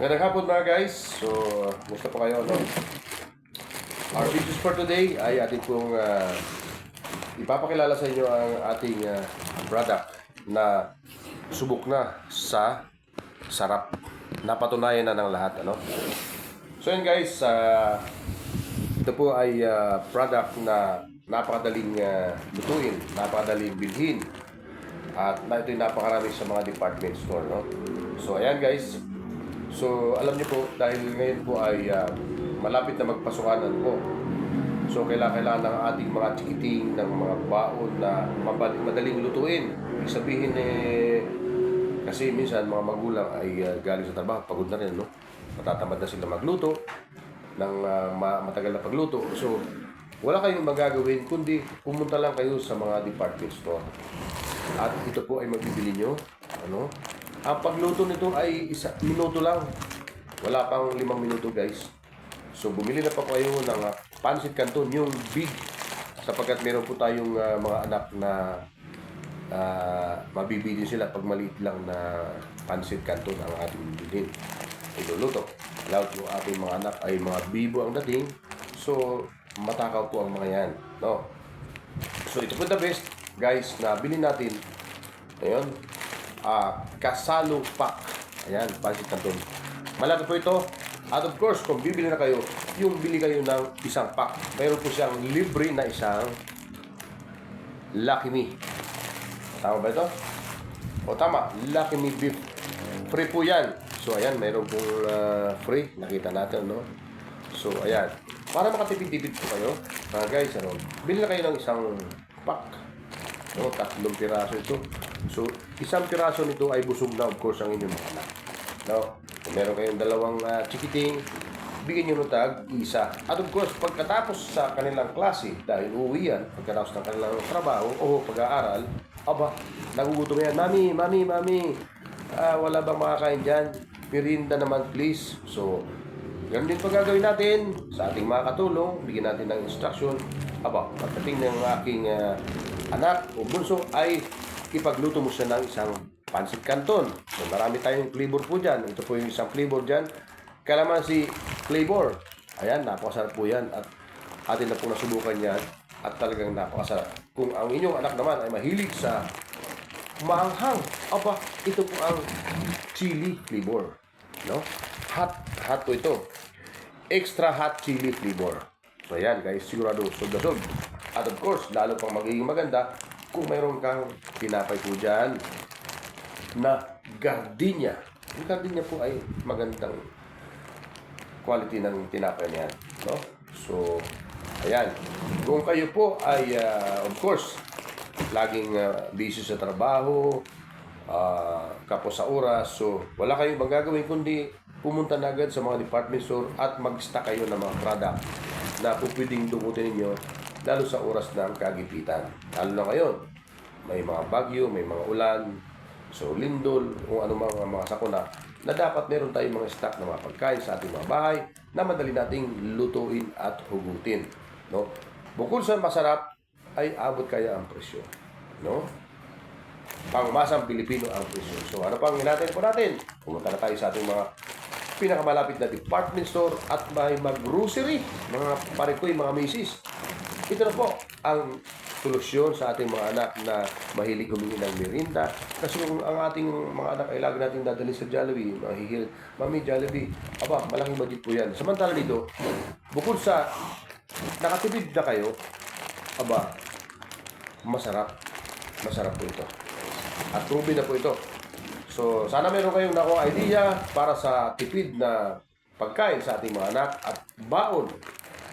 Magandang hapon mga guys. So, gusto po kayo, no? Our videos for today ay ating pong ah, ipapakilala sa inyo ang ating ah, product na subok na sa sarap. Napatunayan na ng lahat, ano? So yun guys, ah, ito po ay ah, product na napakadaling ah, lutuin, napakadaling bilhin. At na ito'y napakarami sa mga department store, no? So ayan guys, So, alam niyo po, dahil ngayon po ay ah, malapit na magpasukanan po. So, kailangan, kailangan ng ating mga chikiting, ng mga baon na madaling lutuin. Ibig sabihin eh, kasi minsan mga magulang ay ah, galing sa trabaho, pagod na rin, no? Matatamad na sila magluto ng ma- matagal na pagluto. So, wala kayong magagawin kundi pumunta lang kayo sa mga department store. At ito po ay mabibili nyo. Ano? Ang pagluto nito ay isa minuto lang. Wala pang limang minuto guys. So bumili na pa kayo ng uh, pancit canton, yung big. Sapagkat meron po tayong ah, mga anak na uh, mabibili sila pag maliit lang na pancit canton ang ating bilhin. Iluluto. Lalo yung ating mga anak ay mga bibo ang dating. So matakaw po ang mga yan. No? So ito po the best guys na bilhin natin. Ayun. Ah, Kasalo Pack. Ayan, pancit canton. Malaki po ito. At of course, kung bibili na kayo, yung bili kayo ng isang pack. Mayroon po siyang libre na isang Lucky Me. Tama ba ito? O tama, Lucky Me Beef. Free po yan. So ayan, mayroon pong ah, free. Nakita natin, no? So ayan. Para makatipid-tipid po kayo, mga guys, ano, bili na kayo ng isang pack. No, tatlong piraso ito. So, isang piraso nito ay busog na, of course, ang inyong mga anak. No? Kung meron kayong dalawang uh, chikiting, bigyan nyo ng tag, isa. At of course, pagkatapos sa kanilang klase, dahil uuwi yan, pagkatapos ng kanilang trabaho o pag-aaral, aba, nagugutom yan. Mami, mami, mami, ah, wala bang makakain dyan? Merinda naman, please. So, Ganun din pa gagawin natin sa ating mga katulong, bigyan natin ng instruction. Aba, pagdating ng aking ah, anak o bunso ay ipagluto mo siya ng isang pancit canton. So marami tayong flavor po dyan. Ito po yung isang flavor dyan. Kalamansi flavor. Ayan, napakasarap po yan. At atin na po nasubukan yan. At talagang napakasarap. Kung ang inyong anak naman ay mahilig sa maanghang, aba, ito po ang chili flavor. No? Hot, hot po ito. Extra hot chili flavor. So yan guys, sigurado sold na At of course, lalo pang magiging maganda kung mayroon kang tinapay po dyan na gardenia. Yung gardenia po ay magandang quality ng tinapay niyan. No? So, ayan. Kung kayo po ay, ah, of course, laging ah, busy sa trabaho, ah, kapos sa oras, so wala kayong magagawin kundi pumunta na agad sa mga department store at mag-stock kayo ng mga product na po pwedeng dumutin ninyo lalo sa oras ng kagipitan. Lalo na ngayon, may mga bagyo, may mga ulan, so lindol, kung ano mga, mga sakuna, na dapat meron tayong mga stock na mga pagkain sa ating mga bahay na madali nating lutuin at hugutin. No? Bukod sa masarap, ay abot kaya ang presyo. No? pangmasang Pilipino ang presyo. So ano pang hinatid po natin? Pumunta na tayo sa ating mga pinakamalapit na department store at may mag-grocery, mga parikoy, mga misis. Ito na po ang solusyon sa ating mga anak na mahilig humingi ng merinda. Kasi kung ang ating mga anak ay lagi nating dadalhin sa Jollibee, mahihil, Mami, Jollibee, aba, malaking budget po yan. Samantala dito, bukod sa nakatipid na kayo, aba, masarap. Masarap po ito. At proven na po ito. So, sana meron kayong nakuha idea para sa tipid na pagkain sa ating mga anak at baon.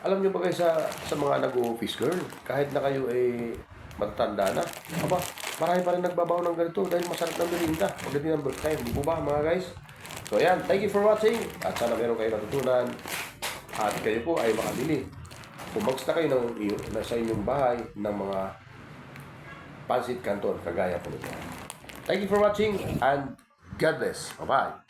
Alam nyo ba guys sa, sa mga nag-office girl, kahit na kayo ay matatanda na, aba, marami pa rin nagbabaw ng ganito dahil masarap ng merinda pagdating ng break time. Di po ba mga guys? So, ayan. Thank you for watching. At sana meron kayo natutunan. At kayo po ay makabili. Bumagsta kayo ng, na sa inyong bahay ng mga pancit canton kagaya po nito. Thank you for watching and God bless. Bye bye.